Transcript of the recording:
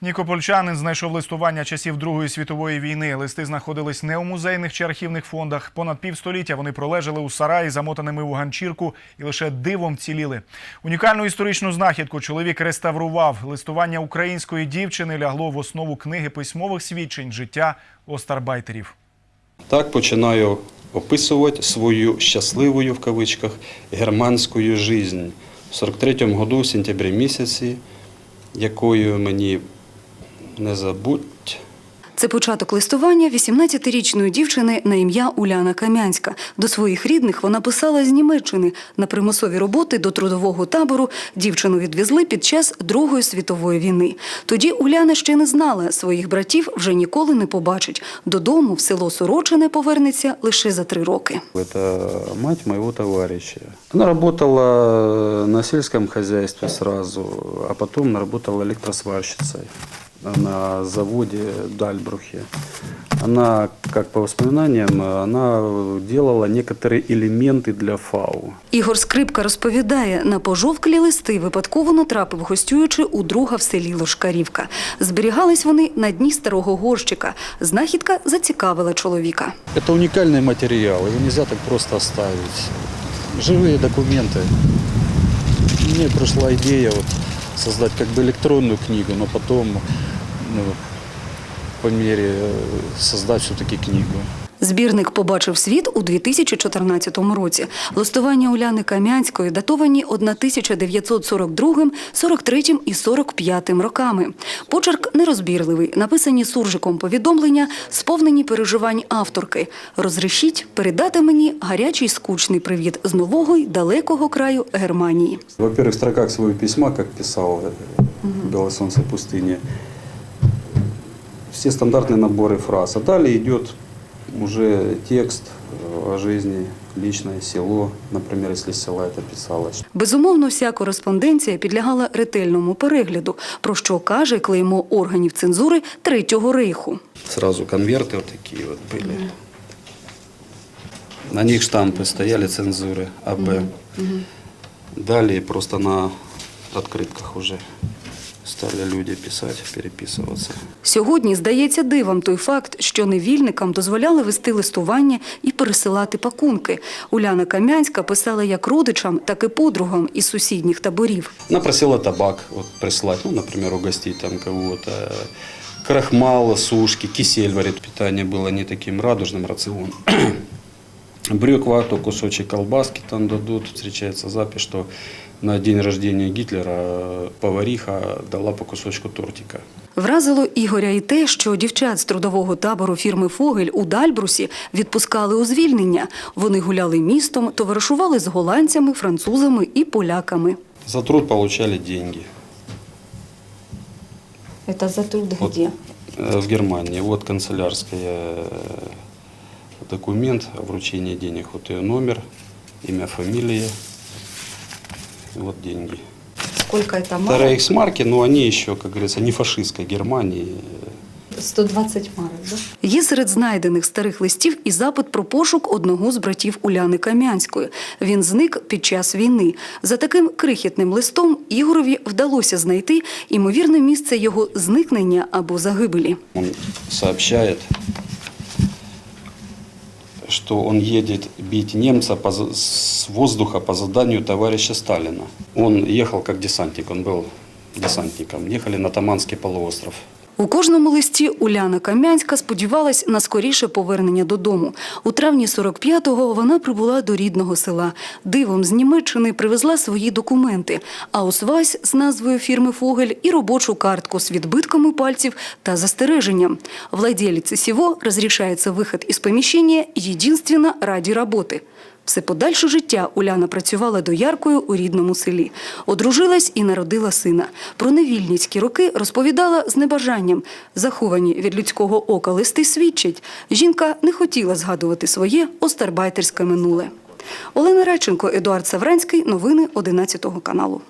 Нікопольчанин знайшов листування часів Другої світової війни. Листи знаходились не у музейних чи архівних фондах. Понад півстоліття вони пролежали у сараї, замотаними у ганчірку, і лише дивом вціліли. Унікальну історичну знахідку чоловік реставрував. Листування української дівчини лягло в основу книги письмових свідчень життя остарбайтерів. Так починаю описувати свою щасливою в кавичках германську жизнь. В 43-му году, в сентябрі місяці, якою мені не забудь. Це початок листування 18-річної дівчини на ім'я Уляна Кам'янська. До своїх рідних вона писала з Німеччини. На примусові роботи до трудового табору дівчину відвезли під час Другої світової війни. Тоді Уляна ще не знала, своїх братів вже ніколи не побачить. Додому в село Сорочине повернеться лише за три роки. Это мать моего товарища. Она работала на сельском хозяйстве сразу, а потом работала электросварщицей на заводе в Дальбрухе. Она, как по воспоминаниям, она делала некоторые элементы для ФАУ. Ігор Скрипка розповідає, на пожовклі листи випадково натрапив, гостюючи у друга в селі Лошкарівка. Зберігались вони на дні старого горщика. Знахідка зацікавила чоловіка. Это уникальный материал, его нельзя так просто оставить. Живые документы. Мне пришла идея вот создать как бы электронную книгу, но потом ну, по мере э, создать все-таки книгу. Збірник побачив світ у 2014 році. Листування Уляни Кам'янської датовані 1942, 43 і 45 роками. Почерк нерозбірливий, написані суржиком повідомлення, сповнені переживань авторки. Розрішіть передати мені гарячий скучний привіт з нового й далекого краю Германії. Во-первых, в строках своего письма, как писал э, «Белое солнце пустыни», все стандартные наборы фраз. А далее идет уже текст э, о жизни, личное село, например, если с села это писалось. Безумовно, вся кореспонденція підлягала ретельному перегляду, про що каже клеймо органів цензури Третього рейху. Сразу конверты вот такие вот были. На них штампы стояли цензуры АБ. Далее просто на открытках уже стали люди писать, переписываться. Сьогодні здається дивом той факт, що невільникам дозволяли вести листування і пересилати пакунки. Уляна Кам'янська писала як родичам, так і подругам із сусідніх таборів. Она просила табак вот, прислать, ну, например, угостить там кого-то. Крахмал, сушки, кисель, говорит, питание было не таким радужным, рацион. Брюква, то кусочек колбаски там дадут. Встречается запись, что на день рождения Гитлера повариха дала по кусочку тортика. Вразило Ігоря і те, що дівчат з трудового табору фірми Фогель у Дальбрусі відпускали у звільнення. Вони гуляли містом, товаришували з голландцями, французами і поляками. За труд получали деньги. Це за труд Вот, э, в Германии. Вот канцелярская э, документ о вручении денег. Вот ее номер, имя, фамилия. И Вот деньги. Сколько це Это рейхсмарки, но они еще, как говорится, не фашистской Германии. 120 марок, да? Є серед знайдених старих листів і запит про пошук одного з братів Уляни Кам'янської. Він зник під час війни. За таким крихітним листом Ігорові вдалося знайти імовірне місце його зникнення або загибелі. Он сообщает, что он едет бить немца по с воздуха по заданию товарища Сталина. Он ехал как десантник, он был десантником. Ехали на Таманский полуостров. У кожному листі Уляна Кам'янська сподівалась на скоріше повернення додому. У травні 45-го вона прибула до рідного села. Дивом з Німеччини привезла свої документи, а освась з назвою фірми Фогель і робочу картку з відбитками пальців та застереженням. Владелице сего розрішається вихід із поміщення єдинственно раді роботи. Все подальше життя Уляна працювала дояркою у рідному селі. Одружилась і народила сина. Про невільницькі роки розповідала з небажанням. Заховані від людського ока листи свідчать. Жінка не хотіла згадувати своє остарбайтерське минуле. Олена Реченко, Едуард Савранський. Новини 11 каналу.